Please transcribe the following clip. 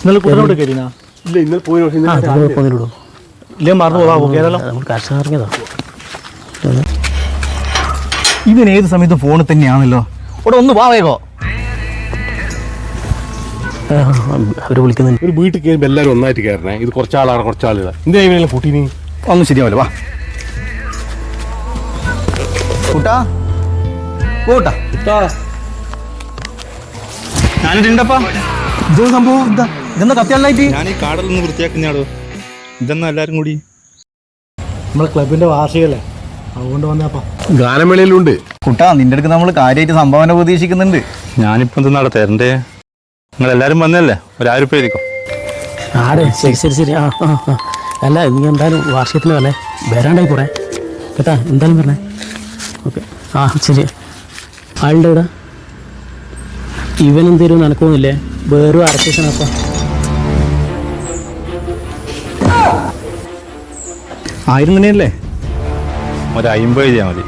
ഇന്നലെ കുട്ടനോട് കയറിനാ ഇല്ല ഇന്നലെ പോയി നോക്കി ഇന്നലെ അത് കുഴപ്പമൊന്നുമില്ലടോ ഇല്ലേ മറന്നു പോകാം കേരള? നമ്മൾ കാശ് ഇറങ്ങിയതാ ഇതിന് ഏത് സമയത്തും ഫോണിൽ തന്നെയാണല്ലോ. ഇവിടെ ഒന്ന് വാ വേഗോ. അവർ വിളിക്കുന്നുണ്ട്. ഒരു വീട്ടിൽ കയറുമ്പോൾ എല്ലാവരും ഒന്നായിട്ട് കയറണേ. ഇത് കുറച്ചാളാണ് കുറച്ചാളുകൾ എന്തിനാ ഇവനെ കുട്ടീനി ഒന്നും ശരിയാവില്ല വാ. കൂട്ടാ? കൂട്ടാ. ഞാനിട്ടുണ്ടപ്പാ ഇതൊരു സംഭവം? എന്താ ഇതെന്താ കത്തിയാളായിട്ട് ഞാൻ ഈ കാടലൊന്ന് വൃത്തിയാക്കുന്നാടോ. ഇതെന്നാ എല്ലാരും കൂടി? നമ്മളെ ക്ലബിന്റെ വാർഷികല്ലേ? അതുകൊണ്ട് വന്നപ്പാ ഗാനമേളയിലുണ്ട്. കുട്ടാ നിന്റെ അടുക്ക് നമ്മൾ കാര്യമായിട്ട് സംഭാവന പ്രതീക്ഷിക്കുന്നുണ്ട്. ഞാനിപ്പോ എന്ത് നട തരണ്ടേ? നിങ്ങൾ എല്ലാരും വന്നല്ലേ? ഒരായിരം രൂപ ആയിരിക്കും ആടെ ശരി ശരി ശരി. ആ ആ ആ. അല്ല നീ എന്തായാലും വാർഷികത്തിന് വരണേ വരാണ്ടായി കൂടെ കേട്ടാ എന്തായാലും പറഞ്ഞേ ഓക്കെ. ആ ശരി. ആളുടെ ഇവിടെ. ഇവൻ എന്തേലും നടക്കുന്നില്ലേ വേറൊരു അരക്കേഷനപ്പം ആയിരം തന്നെയല്ലേ? ഒരു അമ്പത് എഴുതിയാൽ മതി.